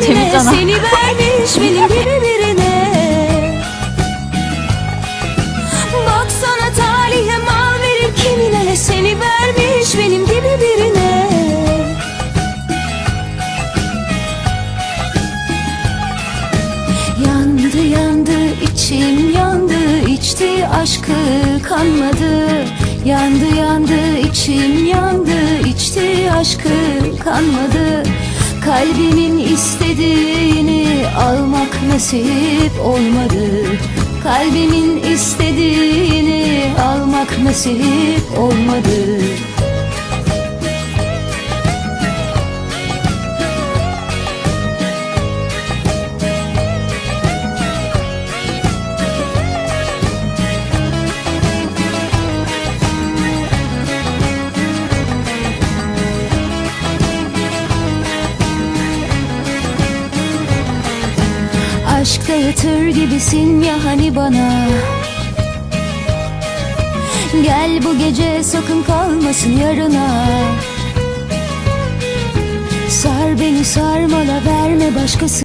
kendine temiz ana. Seni vermiş benim gibi birine. Baksana talihe mal verir kimine Seni vermiş benim gibi birine. Yandı yandı içim yandı içti aşkı kanmadı. Yandı yandı içim yandı içti aşkı kanmadı Kalbimin istediğini almak nasip olmadı. Kalbimin istediğini almak nasip olmadı Aşkta yatır gibisin ya hani bana? Gel bu gece sakın kalmasın yarına. Sar beni sarmala verme başkası